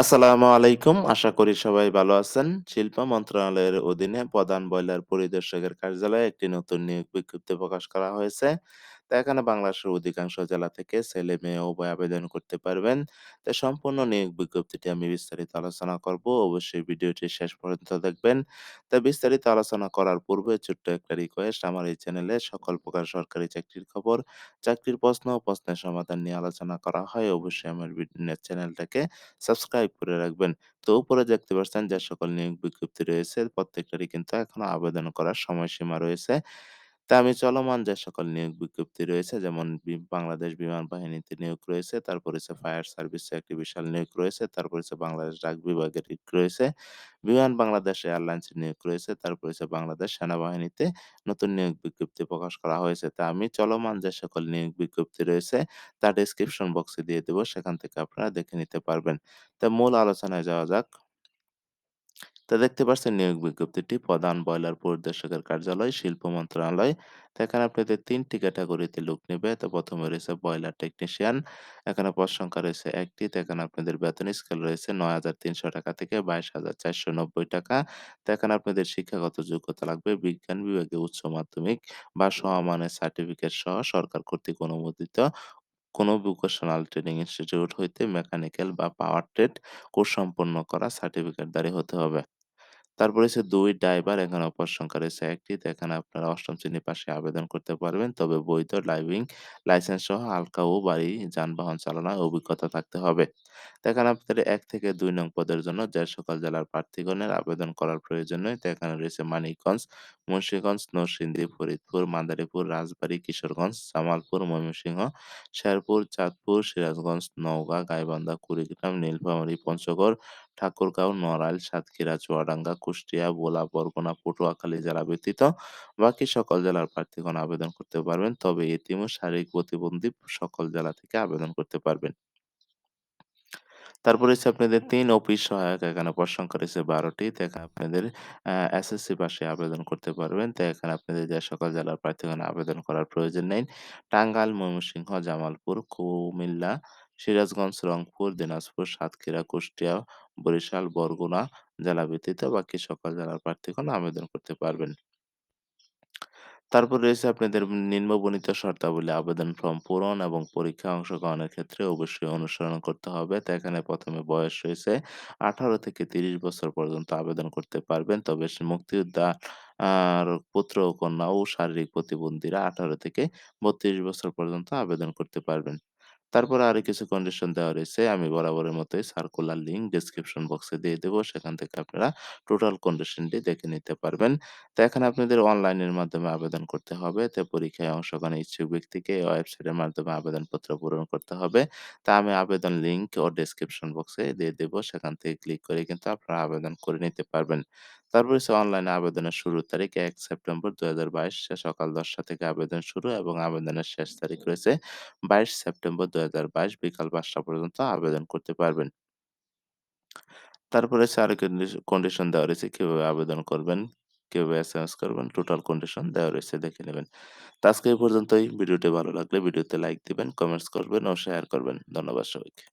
আসসালামু আলাইকুম। আশা করি সবাই ভালো আছেন। শিল্প মন্ত্রণালয়ের অধীনে প্রধান বয়লার পরিদর্শকের কার্যালয়ে একটি নতুন নিয়োগ বিজ্ঞপ্তি প্রকাশ করা হয়েছে। তো এখানে বাংলাদেশের অধিকাংশ জেলা থেকে ছেলে-মেয়ে উভয় আবেদন করতে পারবেন। তো সম্পূর্ণ নিয়োগ বিজ্ঞপ্তিটি আমি বিস্তারিত আলোচনা করব। অবশ্যই ভিডিওটি শেষ পর্যন্ত দেখবেন। তো বিস্তারিত আলোচনা করার পূর্বে ছোট্ট একটা রিকোয়েস্ট আমার এই চ্যানেলে সকল প্রকার সরকারি চাকরির খবর, চাকরির প্রশ্ন ও প্রশ্নের সমাধান নিয়ে আলোচনা করা হয়। অবশ্যই আমার চ্যানেলটাকে সাবস্ক্রাইব করে রাখবেন। তো উপরে দেখতে পাচ্ছেন যে সকল নিয়োগ বিজ্ঞপ্তি রয়েছে প্রত্যেকটারই কিন্তু এখনও আবেদন করার সময়সীমা রয়েছে। তা আমি চলমান যে সকল নিয়োগ বিজ্ঞপ্তি রয়েছে যেমন বি বাংলাদেশ বিমান বাহিনীতে নিয়োগ রয়েছে, তারপর হচ্ছে ফায়ার সার্ভিসে একটি বিশাল নিয়োগ রয়েছে, তারপর হচ্ছে বাংলাদেশ ডাক বিভাগের নিয়োগ রয়েছে, বিমান বাংলাদেশ এয়ারলাইন্সের নিয়োগ রয়েছে, তারপর হচ্ছে বাংলাদেশ সেনাবাহিনীতে নতুন নিয়োগ বিজ্ঞপ্তি প্রকাশ করা হয়েছে। তা আমি চলমান যে সকল নিয়োগ বিজ্ঞপ্তি রয়েছে তা ডেসক্রিপশন বক্সে দিয়ে দেব সেখান থেকে আপনারা দেখে নিতে পারবেন। তো মূল আলোচনায় যাওয়া যাক। তো দেখতে পাচ্ছেন নিয়োগ বিজ্ঞপ্তিটি প্রধান বয়লার পরিদর্শকের কার্যালয়, শিল্প মন্ত্রণালয়। তো এখানে আপনাদের ৩ টি ক্যাটেগরিতে লোক নিবে। তো প্রথমে রয়েছে বয়লার টেকনিশিয়ান। এখানে পদ সংখ্যা রয়েছে ১ টি। তো এখানে আপনাদের বেতন স্কেল রয়েছে ৳৯,৩০০ থেকে ৳২২,৪৯০ টাকা। তো এখানে আপনাদের শিক্ষাগত যোগ্যতা লাগবে বিজ্ঞান বিভাগে উচ্চ মাধ্যমিক বা সমমানের সার্টিফিকেট সহ সরকার কর্তৃক অনুমোদিত কোনো ভোকেশনাল ট্রেনিং ইনস্টিটিউট হইতে মেকানিক্যাল বা পাওয়ার ট্রেড কোর্স সম্পন্ন করা সার্টিফিকেটধারী হতে হবে। তারপরে হচ্ছে ২ ড্রাইভার এখানে পদ সংখ্যা রয়েছে ১ টি। তো এখানে আপনারা ৮ম শ্রেণি পাশে আবেদন করতে পারবেন। তবে বৈধ ড্রাইভিং লাইসেন্স সহ হালকা ও ভারী যানবাহন চালানোর অভিজ্ঞতা থাকতে হবে। এখানে আপনাদের ১ থেকে ২ নং পদের জন্য যে সকল জেলার প্রার্থীগণের আবেদন করার প্রয়োজন নেই। তো এখানে রয়েছে মানিকগঞ্জ, মুন্সিগঞ্জ, নরসিংদী, ফরিদপুর, মাদারীপুর, রাজবাড়ী, কিশোরগঞ্জ, জামালপুর, ময়মনসিংহ, শেরপুর, চাঁদপুর, সিরাজগঞ্জ, নওগাঁ, গাইবান্ধা, কুড়িগ্রাম, নীলফামারী, পঞ্চগড়, ঠাকুরগাঁও, নড়াইল, সাতক্ষীরা, চুয়াডাঙ্গা, কুষ্টিয়া, ভোলা, বরগুনা, পটুয়াখালী জেলা ব্যতীত বাকি সকল জেলার প্রার্থীগণ আবেদন করতে পারবেন। তবে এতিম শারীরিক প্রতিবন্ধী সকল জেলা থেকে আবেদন করতে পারবেন। তারপরে হচ্ছে আপনাদের ৩ অফিস সহায়ক এখানে পদ রয়েছে ১২ টি। তো এখানে আপনাদের আ এসএসসি পাশে আবেদন করতে পারবেন। তো এখানে আপনাদের যে সকল জেলার প্রার্থীগণ আবেদন করার প্রয়োজন নেই। টাঙ্গাইল, ময়মনসিংহ, জামালপুর, কুমিল্লা, সিরাজগঞ্জ, রংপুর, দিনাজপুর, সাতক্ষীরা, কুষ্টিয়া, বরিশাল, বরগুনা জেলা ব্যতীত বাকি সকল জেলার প্রার্থীগণ আবেদন করতে পারবেন। তারপর রয়েছে আপনাদের নিম্নবর্ণিত শর্তাবলী আবেদন ফর্ম পূরণ এবং পরীক্ষায় অংশগ্রহণের ক্ষেত্রে অবশ্যই অনুসরণ করতে হবে। তো এখানে ১ম এ বয়স রয়েছে ১৮ থেকে ৩০ বছর পর্যন্ত আবেদন করতে পারবেন। তবে সে মুক্তিযোদ্ধা আর পুত্র ও কন্যা ও শারীরিক প্রতিবন্ধীরা ১৮ থেকে ৩২ বছর পর্যন্ত আবেদন করতে পারবেন। তারপরে আরও কিছু কন্ডিশন দেওয়া রয়েছে। আমি বরাবরের মতোই সার্কুলার লিঙ্ক ডেসক্রিপশন বক্সে দিয়ে দেবো। সেখান থেকে আপনারা টোটাল কন্ডিশনটি দেখে নিতে পারবেন। তো এখানে আপনাদের অনলাইনের মাধ্যমে আবেদন করতে হবে। তো পরীক্ষায় অংশগ্রহণের ইচ্ছুক ব্যক্তিকে এই ওয়েবসাইটের মাধ্যমে আবেদনপত্র পূরণ করতে হবে। তা আমি আবেদন লিঙ্ক ও ডেসক্রিপশন বক্সে দিয়ে দেবো। সেখান থেকে ক্লিক করে কিন্তু আপনারা আবেদন করে নিতে পারবেন। তারপর হচ্ছে অনলাইনে আবেদনের শুরুর তারিখ ১ সেপ্টেম্বর ২০২২ সকাল ১০টা থেকে আবেদন শুরু এবং আবেদনের শেষ তারিখ রয়েছে ২২ সেপ্টেম্বর ২০২২ বিকাল ৫টা পর্যন্ত আবেদন করতে পারবেন। তারপরে আরও কন্ডিশন দেওয়া রয়েছে কীভাবে আবেদন করবেন, কীভাবে এসএমএস করবেন, টোটাল কন্ডিশন দেওয়া রয়েছে দেখে নেবেন। তো আজকে এই পর্যন্তই। ভিডিওটি ভালো লাগলে ভিডিওতে লাইক দিবেন, কমেন্টস করবেন ও শেয়ার করবেন। ধন্যবাদ সবাইকে।